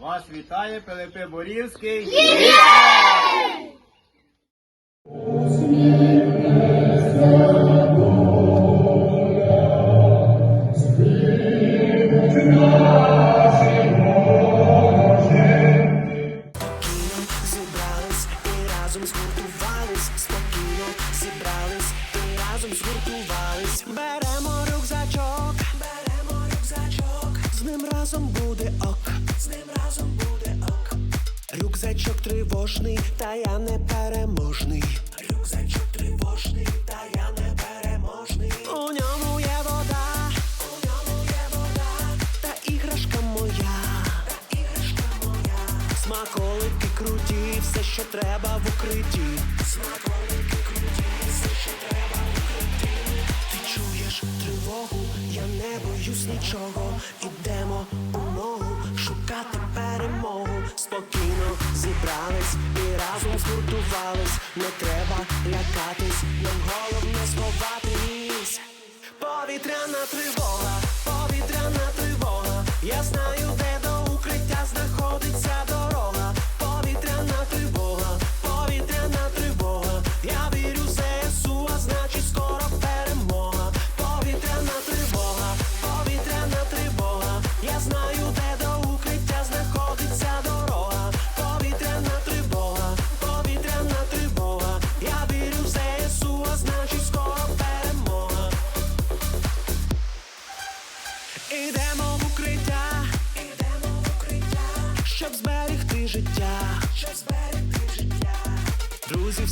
Вас вітає Пилипе Борівський. Зібрались і разом згуртувались, спокійно зібрались і разом згуртувались. Беремо ним разом буде ок, з ним разом буде ок. Рюкзачок тривожний, та я не переможний. Рюкзачок тривожний, та я не переможний. У ньому є вода, у ньому є вода, та іграшка моя, та іграшка моя. Смаколики круті, все, що треба в укритті. Смаколики дорогу, я не боюсь нічого, ідемо у ногу шукати перемогу, спокійно зібрались і разом згуртувались, не треба лякатись, нам головне сховатись, повітряна тривога, повітряна тривога, я знаю. Йдемо в укриття, йдемо в укриття, щоб зберегти життя, щоб зберегти життя, друзі всі.